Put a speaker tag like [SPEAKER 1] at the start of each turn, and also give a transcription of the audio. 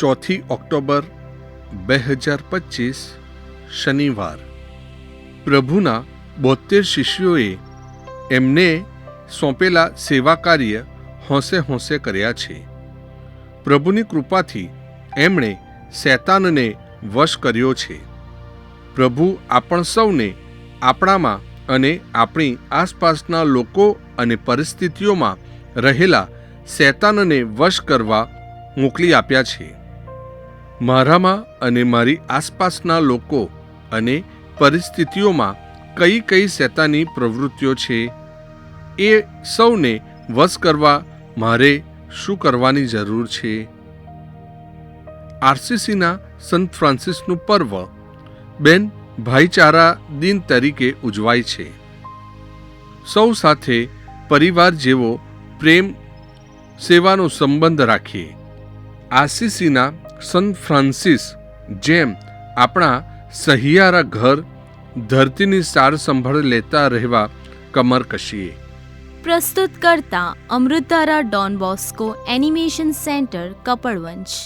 [SPEAKER 1] ચોથી ઓક્ટોબર બે હજાર પચીસ, શનિવાર. પ્રભુના બોતેર શિષ્યોએ એમને સોંપેલા સેવા કાર્ય હોંશે હોંશે કર્યા છે. પ્રભુની કૃપાથી એમણે શૈતાનને વશ કર્યો છે. પ્રભુ આપણ સૌને આપણામાં અને આપણી આસપાસના લોકો અને પરિસ્થિતિઓમાં રહેલા શૈતાનને વશ કરવા મોકલી આપ્યા છે. મારામાં અને મારી આસપાસના લોકો અને પરિસ્થિતિઓમાં કઈ કઈ શેતાની પ્રવૃત્તિઓ છે, એ સૌને વશ કરવા મારે શું કરવાની જરૂર છે? આરસીસીના સંત ફ્રાન્સિસનું પર્વ બેન ભાઈચારા દિન તરીકે ઉજવાય છે. સૌ સાથે પરિવાર જેવો પ્રેમ, સેવાનો સંબંધ રાખીએ. આરસીસીના સંત ફ્રાન્સિસ, જેમ આપણા સહિયારા ઘર ધરતીની સાર સંભાળ લેતા રહેવા કમર કશીએ
[SPEAKER 2] પ્રસ્તુત કરતા અમૃતારા Don Bosco animation centre, Kapadvanj.